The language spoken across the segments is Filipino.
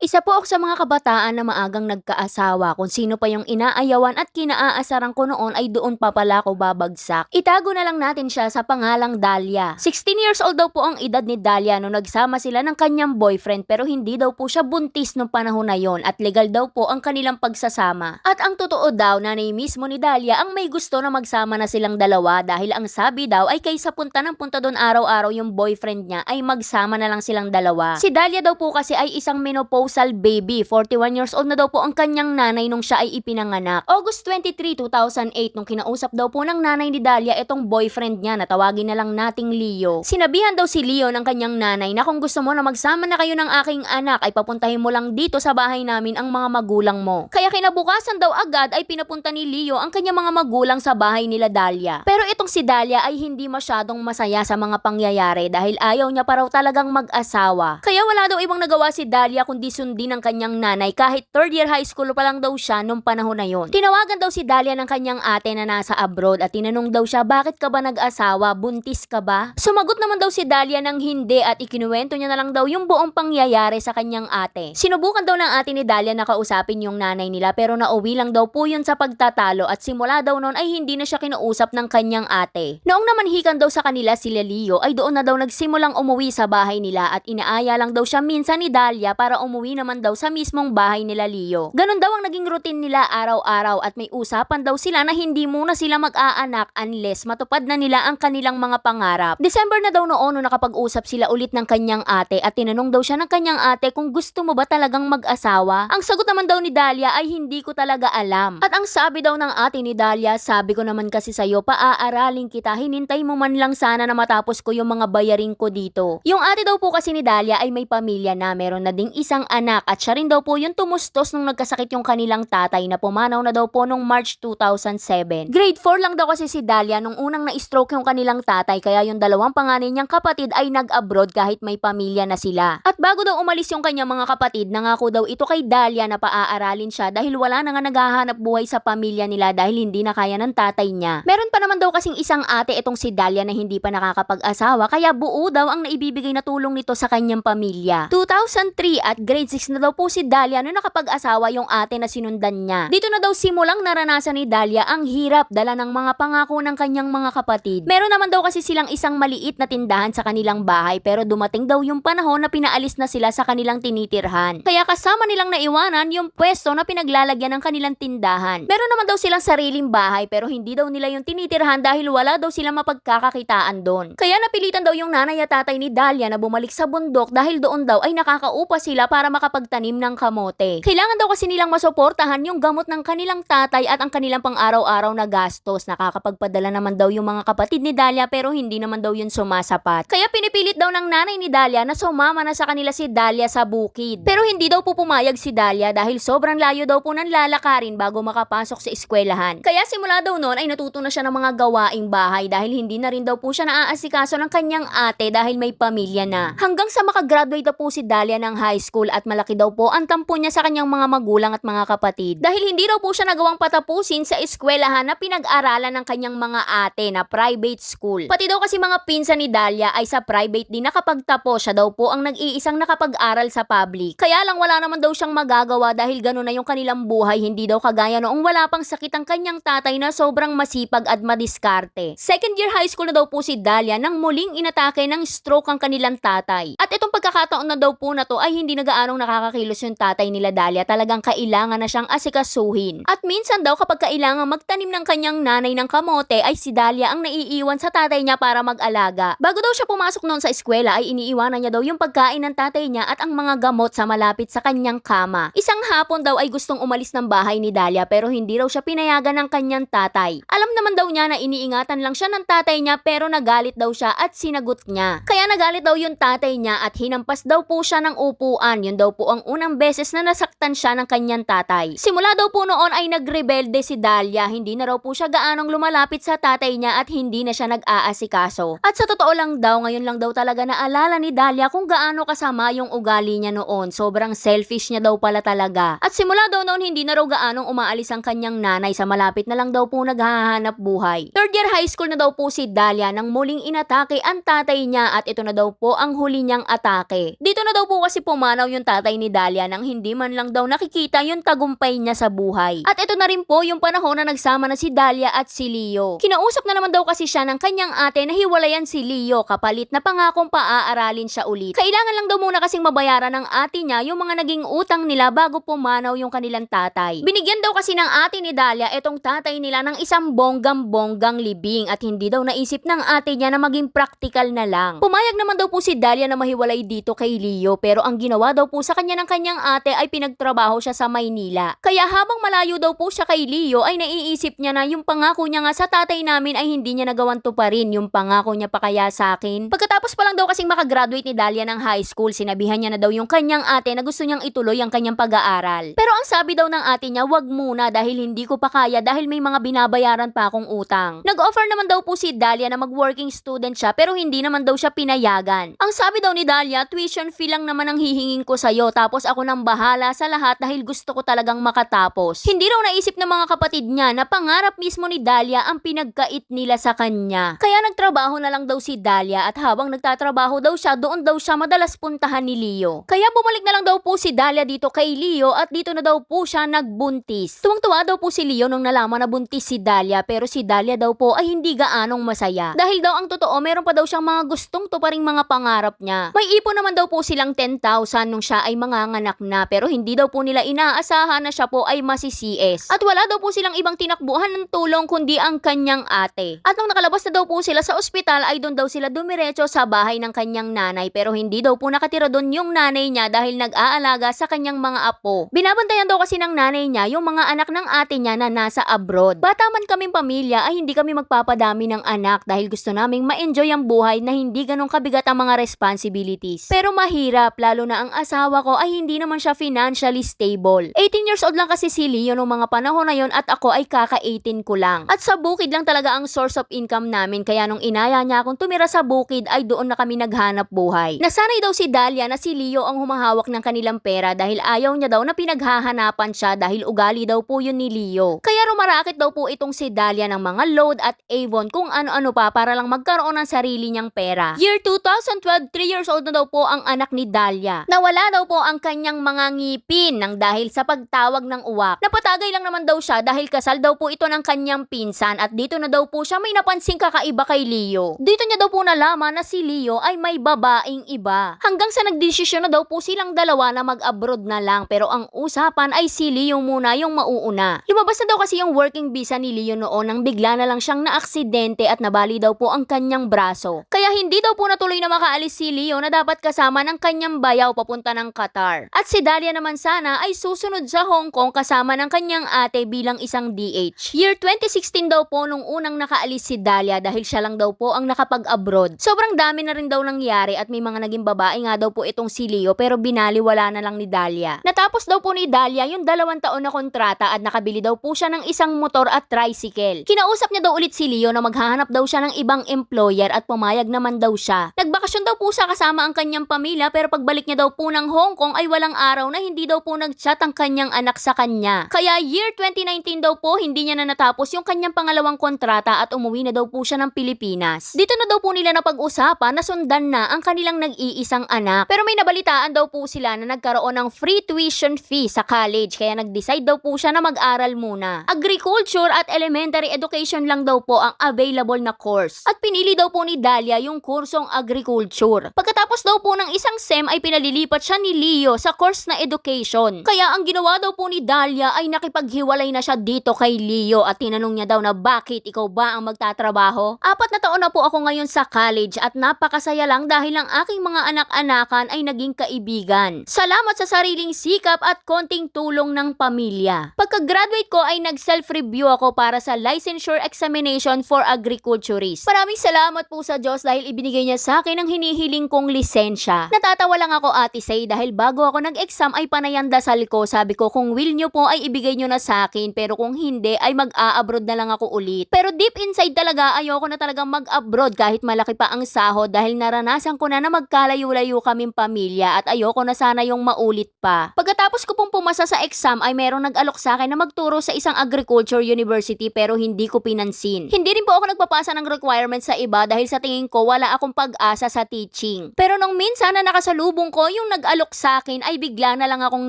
Isa po ako sa mga kabataan na maagang nagkaasawa kung sino pa yung inaayawan at kinaaasaran ko noon ay doon pa pala ako babagsak. Itago na lang natin siya sa pangalang Dahlia. 16 years old daw po ang edad ni Dahlia nung nagsama sila ng kanyang boyfriend pero hindi daw po siya buntis nung panahon na yon at legal daw po ang kanilang pagsasama. At ang totoo daw nanay mismo ni Dahlia ang may gusto na magsama na silang dalawa dahil ang sabi daw ay kaysa punta ng punta doon araw-araw yung boyfriend niya ay magsama na lang silang dalawa. Si Dahlia daw po kasi ay isang menopausal baby. 41 years old na daw po ang kanyang nanay nung siya ay ipinanganak. August 23, 2008 nung kinausap daw po ng nanay ni Dahlia itong boyfriend niya na tawagin na lang nating Leo. Sinabihan daw si Leo ng kanyang nanay na kung gusto mo na magsama na kayo ng aking anak ay papuntahin mo lang dito sa bahay namin ang mga magulang mo. Kaya kinabukasan daw agad ay pinapunta ni Leo ang kanyang mga magulang sa bahay nila Dahlia. Pero itong si Dahlia ay hindi masyadong masaya sa mga pangyayari dahil ayaw niya pa raw talagang mag-asawa. Kaya wala daw ibang nagawa si Dahlia kundi sundin ng kanyang nanay kahit third year high school pa lang daw siya nung panahon na yon. Tinawagan daw si Dahlia ng kanyang ate na nasa abroad at tinanong daw siya bakit ka ba nag-asawa, buntis ka ba? Sumagot naman daw si Dahlia ng hindi at ikinuwento niya na lang daw yung buong pangyayari sa kanyang ate. Sinubukan daw ng ate ni Dahlia na kausapin yung nanay nila pero nauwi lang daw po yun sa pagtatalo at simula daw noon ay hindi na siya kinausap ng kanyang ate. Noong namanhikan daw sa kanila sila Leo ay doon na daw nagsimulang umuwi sa bahay nila at inaaya lang daw siya minsan ni Dahlia para umuwi naman daw sa mismong bahay nila Leo. Ganon daw ang naging routine nila araw-araw at may usapan daw sila na hindi muna sila mag-aanak unless matupad na nila ang kanilang mga pangarap. December na daw noon nung nakapag-usap sila ulit ng kanyang ate at tinanong daw siya ng kanyang ate kung gusto mo ba talagang mag-asawa. Ang sagot naman daw ni Dahlia ay hindi ko talaga alam. At ang sabi daw ng ate ni Dahlia, sabi ko naman kasi sa'yo, paaaralin kita, hinintay mo man lang sana na matapos ko yung mga bayaring ko dito. Yung ate daw po kasi ni Dahlia ay may pamilya na, meron na ding isang anak at siya rin daw po yung tumustos nung nagkasakit yung kanilang tatay na pumanaw na daw po nung March 2007. Grade 4 lang daw kasi si Dahlia nung unang na-stroke yung kanilang tatay kaya yung dalawang panganay niyang kapatid ay nag-abroad kahit may pamilya na sila. At bago daw umalis yung kanyang mga kapatid, nangako daw ito kay Dahlia na paaaralin siya dahil wala na nga naghahanap buhay sa pamilya nila dahil hindi na kaya ng tatay niya. Meron pa naman daw kasing isang ate itong si Dahlia na hindi pa nakakapag-asawa kaya buo daw ang naibibigay na tulong nito sa kanyang pamilya. 2003 at grade 6 na daw po si Dahlia nung nakapag-asawa yung ate na sinundan niya. Dito na daw simulang naranasan ni Dahlia ang hirap dala ng mga pangako ng kanyang mga kapatid. Meron naman daw kasi silang isang maliit na tindahan sa kanilang bahay pero dumating daw yung panahon na pinaalis na sila sa kanilang tinitirhan. Kaya kasama nilang naiwanan yung pwesto na pinaglalagyan ng kanilang tindahan. Meron naman daw silang sariling bahay pero hindi daw nila yung tinitirhan dahil wala daw silang mapagkakakitaan doon. Kaya napilitan daw yung nanay at tatay ni Dahlia na bumalik sa bundok dahil doon daw ay nakakaupa sila para makapagtanim ng kamote. Kailangan daw kasi nilang masuportahan yung gamot ng kanilang tatay at ang kanilang pang-araw-araw na gastos. Nakakapagpadala naman daw yung mga kapatid ni Dahlia pero hindi naman daw yun sumasapat. Kaya pinipilit daw ng nanay ni Dahlia na sumama na sa kanila si Dahlia sa bukid. Pero hindi daw po pumayag si Dahlia dahil sobrang layo daw po ng lalakarin bago makapasok sa eskwelahan. Kaya simula daw noon ay natuto na siya ng mga gawaing bahay dahil hindi na rin daw po siya naaasikaso ng kanyang ate dahil may pamilya na. Hanggang sa makagraduate na po si Dahlia ng high school at malaki daw po ang tampo niya sa kanyang mga magulang at mga kapatid. Dahil hindi daw po siya nagawang patapusin sa eskwelahan na pinag-aralan ng kanyang mga ate na private school. Pati daw kasi mga pinsan ni Dahlia ay sa private din nakapagtapos siya daw po ang nag-iisang nakapag-aral sa public. Kaya lang wala naman daw siyang magagawa dahil gano'n na yung kanilang buhay hindi daw kagaya noong wala pang sakit ang kanyang tatay na sobrang masipag at madiskarte. Second year high school na daw po si Dahlia nang muling inatake ng stroke ang kanilang tatay. At itong pagkakataon na daw po na to ay hindi na gaanong nakakakilos yung tatay nila Dahlia. Talagang kailangan na siyang asikasuhin. At minsan daw kapag kailangan magtanim ng kanyang nanay ng kamote ay si Dahlia ang naiiwan sa tatay niya para mag-alaga. Bago daw siya pumasok noon sa eskwela ay iniiwanan niya daw yung pagkain ng tatay niya at ang mga gamot sa malapit sa kanyang kama. Isang hapon daw ay gustong umalis ng bahay ni Dahlia pero hindi raw siya pinayagan ng kanyang tatay. Alam naman daw niya na iniingatan lang siya ng tatay niya pero nagalit daw siya at sinagot niya. Kaya nagalit daw yung tatay niya at hinampas daw po siya ng upuan. Yun daw po ang unang beses na nasaktan siya ng kanyang tatay. Simula daw po noon ay nagrebelde si Dahlia. Hindi na raw po siya gaanong lumalapit sa tatay niya at hindi na siya nag-aasikaso. At sa totoo lang daw, ngayon lang daw talaga naalala ni Dahlia kung gaano kasama yung ugali niya noon. Sobrang selfish niya daw pala talaga. At simula daw noon hindi na raw gaanong umaalis ang kanyang nanay sa malapit na lang daw po naghahanap buhay. Third year high school na daw po si Dahlia nang muling inatake ang tatay niya at ito na daw po ang huli niyang atake. Dito na daw po kasi pumanaw yung tatay ni Dahlia nang hindi man lang daw nakikita yung tagumpay niya sa buhay. At ito na rin po yung panahon na nagsama na si Dahlia at si Leo. Kinausap na naman daw kasi siya ng kanyang ate na hiwalayan si Leo kapalit na pangakong paaaralin siya ulit. Kailangan lang daw muna kasing mabayaran ng ate niya yung mga naging utang nila bago pumanaw yung kanilang tatay. Binigyan daw kasi ng ate ni Dahlia etong tatay nila ng isang bonggam-bonggang libing at hindi daw naisip ng ate niya na maging practical na lang. Pumayag naman daw po si Dahlia na mahiwalay dito kay Leo pero ang ginawa daw po sa kanya ng kanyang ate ay pinagtrabaho siya sa Maynila. Kaya habang malayo daw po siya kay Leo ay naiisip niya na yung pangako niya nga sa tatay namin ay hindi niya nagawan to pa rin yung pangako niya pa kaya sa akin. Pagkatapos pa lang daw kasing makagraduate ni Dahlia ng high school, sinabihan niya na daw yung kanyang ate na gusto niyang ituloy ang kanyang pag-aaral. Pero ang sabi daw ng ate niya, wag muna dahil hindi ko pa kaya dahil may mga binabayaran pa akong utang. Nag-offer naman daw po si Dahlia na mag-working student siya pero hindi naman daw siya pinayagan. Ang sabi daw ni Dahlia, tuition fee lang naman ang hihingin ko sa'yo tapos ako nang bahala sa lahat dahil gusto ko talagang makatapos. Hindi raw naisip ng mga kapatid niya na pangarap mismo ni Dahlia ang pinagkait nila sa kanya. Kaya nagtrabaho na lang daw si Dahlia at habang nagtatrabaho daw siya, doon daw siya madalas puntahan ni Leo. Kaya bumalik na lang daw po si Dahlia dito kay Leo at dito na daw po siya nagbuntis. Tuwang-tuwa daw po si Leo nung nalaman na buntis si Dahlia pero si Dahlia daw po ay hindi gaanong masaya. Dahil daw ang totoo, meron pa daw siyang mga gustong tuparing mga pangarap niya. May ipon naman daw po silang 10,000 nung siya ay manganganak na pero hindi daw po nila inaasahan na siya po ay masi-CS. At wala daw po silang ibang tinakbuhan ng tulong kundi ang kanyang ate. At nung nakalabas na daw po sila sa ospital ay doon daw sila dumiretso sa bahay ng kanyang nanay pero hindi daw po nakatira doon yung nanay niya dahil nag-aalaga sa kanyang mga apo. Binabantayan daw kasi ng nanay niya yung mga anak ng ate niya na nasa abroad. Bata man kaming pamilya ay hindi kami magpapadami ng anak dahil gusto naming ma-enjoy ang buhay na hindi ganong kabigat ang mga responsibilities. Pero mahirap lalo na ang asawa ko ay hindi naman siya financially stable. 18 years old lang kasi si Leo nung mga panahon na yon at ako ay kaka-18 ko lang. At sa bukid lang talaga ang source of income namin kaya nung inaya niya akong tumira sa bukid ay doon na kami naghanap buhay. Nasanay daw si Dahlia na si Leo ang humahawak ng kanilang pera dahil ayaw niya daw na pinaghahanapan siya dahil ugali daw po yun ni Leo. Kaya rumarakit daw po itong si Dahlia ng mga load at Avon kung ano-ano pa para lang magkaroon ng sarili niyang pera. Year 2012, 3 years old na daw po ang anak ni Dahlia. Nawala daw po ang kanyang mga ngipin nang dahil sa pagtawag ng uwak. Napatagay lang naman daw siya dahil kasal daw po ito ng kanyang pinsan at dito na daw po siya may napansing kakaiba kay Leo. Dito niya daw po nalaman na si Leo ay may babaeng iba. Hanggang sa nagdesisyon na daw po silang dalawa na mag-abroad na lang pero ang usapan ay si Leo muna yung mauuna. Lumabas na daw kasi yung working visa ni Leo noon nang bigla na lang siyang naaksidente at nabali daw po ang kanyang braso. Kaya hindi daw po natuloy na makaalis si Leo na dapat kasama ng kanyang bayaw papunta ng Qatar. At si Dahlia naman sana ay susunod sa Hong Kong kasama ng kanyang ate bilang isang DH. Year 2016 daw po nung unang nakaalis si Dahlia dahil siya lang daw po ang nakapag-abroad. Sobrang dami na rin daw nangyari at may mga naging babae nga daw po itong si Leo pero binaliwala na lang ni Dahlia. Natapos daw po ni Dahlia yung dalawang taon na kontrata at nakabili daw po siya ng isang motor at tricycle. Kinausap niya daw ulit si Leo na maghahanap daw siya ng ibang employer at pumayag naman daw siya. Nagbakasyon daw po siya kasama ang kanyang pamilya pero pagbalik niya daw po ng Hong Kong ay walang araw na hindi daw po nag-chat ang kanyang anak sa kanya. Kaya year 2019 daw po hindi niya na natapos yung kanyang pangalawang kontrata at umuwi na daw po siya ng Pilipinas. Dito na daw po nila napag-usapan na sundan na ang kanilang nag-iisang anak. Pero may nabalitaan daw po sila na nagkaroon ng free tuition fee sa college kaya nag-decide daw po siya na mag-aral muna. Agriculture at elementary education lang daw po ang available na course. At pinili daw po ni Dahlia yung kursong agriculture. Pagkatapos daw po ng isang SEM ay pinalilipat siya ni Leo sa course na education. Kaya ang ginawa daw po ni Dahlia ay nakipaghiwalay na siya dito kay Leo at tinanong niya daw na bakit ikaw ba ang magtatrabaho? Apat na taon na po ako ngayon sa college at napakasaya lang dahil ang aking mga anak-anakan ay naging kaibigan. Salamat sa sariling sikap at konting tulong ng pamilya. Pagka-graduate ko ay nag-self-review ako para sa licensure examination for agriculturist. Maraming salamat po sa Diyos dahil ibinigay niya sa akin ang hinihiling kong lisensya. Natatawa lang ako ate say dahil bago ako nag-exam ay panayan dasal ko. Sabi ko kung will nyo po ay ibigay nyo na sa akin pero kung hindi ay mag-a-abroad na lang ako ulit. Pero deep inside talaga ayoko na talagang mag-abroad kahit malaki pa ang sahod dahil naranasan ko na na magkalayo-layo kaming pamilya at ayoko na sana yung maulit pa. Pagkatapos ko pong pumasa sa exam ay merong nag-alok sa akin na magturo sa isang agriculture university pero hindi ko pinansin. Hindi rin po ako nagpapasa ng requirements sa iba dahil sa tingin ko wala akong pag-asa sa teaching. Pero nung minsan na nakasalubong ko yung nag-alok sa akin ay bigla na lang akong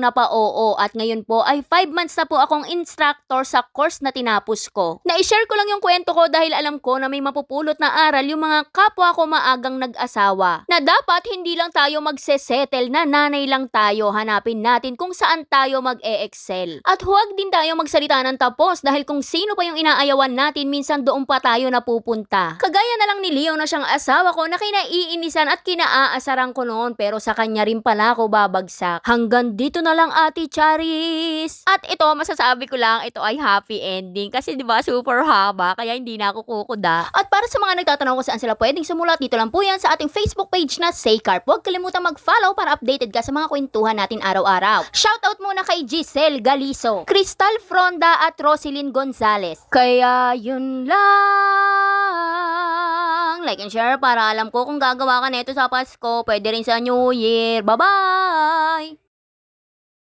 napa-oo at ngayon po ay 5 months na po akong instructor sa course na tinapos ko. Na-share ko lang yung kwento ko dahil alam ko na may mapupulot na aral yung mga kapwa ko maagang nag-asawa. Na dapat hindi lang tayo magsesettle na nanay lang tayo, hanapin natin kung saan tayo mag-e-excel. At huwag din tayo magsalita ng tapos dahil kung sino pa yung inaayawan natin minsan doon pa tayo napupunta. Kagaya na lang ni Leo na siyang asawa ko na kinaiinisan at kinaaasaran ko noon pero sa kanya rin pala ako babagsak. Hanggang dito na lang ate Charis. At ito masasabi ko lang ito ay happy ending kasi 'di ba super haba kaya hindi na ako kukuda. At para sa mga nagtatanong kung saan sila pwedeng sumulat dito lang po yan sa ating Facebook page na Saycarp. Huwag kalimutan mag-follow para updated ka sa mga kwentuhan natin araw-araw. Shoutout muna kay Giselle Galiso, Crystal Fronda at Roselyn Gonzalez. Kaya yun lang. Like and share para alam ko kung gagawa ka nito sa Pasko. Pwede rin sa New Year. Bye-bye!